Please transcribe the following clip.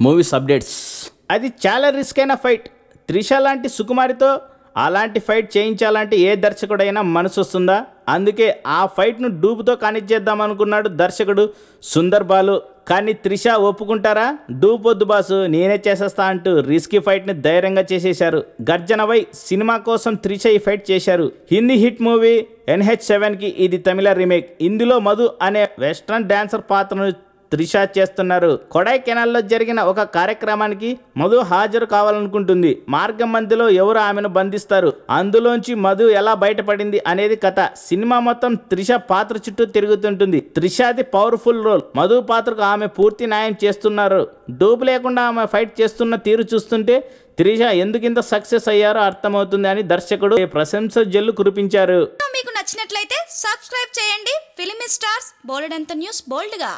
Movies updates అది చాలా risk అయిన ఫైట్ త్రిష లాంటి సుకుమారితో అలాంటి ఫైట్ చేయించాలంటే ఏ దర్శకుడైనా మనసు వస్తుందా? అందుకే ఆ ఫైట్ను డూపుతో కానిచ్చేద్దాం అనుకున్నాడు దర్శకుడు సుందర్ బాలు. కానీ త్రిష ఒప్పుకుంటారా? డూప్ వద్దు బాసు నేనే చేసేస్తా అంటూ రిస్కీ ఫైట్ని ధైర్యంగా చేసేశారు. గర్జనవై సినిమా కోసం త్రిష ఈ ఫైట్ చేశారు. హిందీ హిట్ మూవీ ఎన్హెచ్ సెవెన్కి ఇది తమిళ రీమేక్. ఇందులో మధు అనే వెస్ట్రన్ డాన్సర్ పాత్రను త్రిష చేస్తున్నారు. కొడైకెనాల్లో జరిగిన ఒక కార్యక్రమానికి మధు హాజరు కావాలనుకుంటుంది. మార్గం మధ్యలో ఎవరు ఆమెను బంధిస్తారు? అందులోంచి మధు ఎలా బయటపడింది అనేది కథ. సినిమా మొత్తం త్రిష పాత్ర చుట్టూ తిరుగుతుంటుంది. త్రిషాది పవర్ఫుల్ రోల్. మధు పాత్రకు ఆమె పూర్తి న్యాయం చేస్తున్నారు. డూపు లేకుండా ఆమె ఫైట్ చేస్తున్న తీరు చూస్తుంటే త్రిష ఎందుకింత సక్సెస్ అయ్యారో అర్థమవుతుంది అని దర్శకుడు ప్రశంస జల్లు కురిపించారు. మీకు నచ్చినట్లయితే సబ్స్క్రైబ్ చేయండి. ఫిలిం స్టార్స్ బోలెడంత న్యూస్ బోల్డ్గా.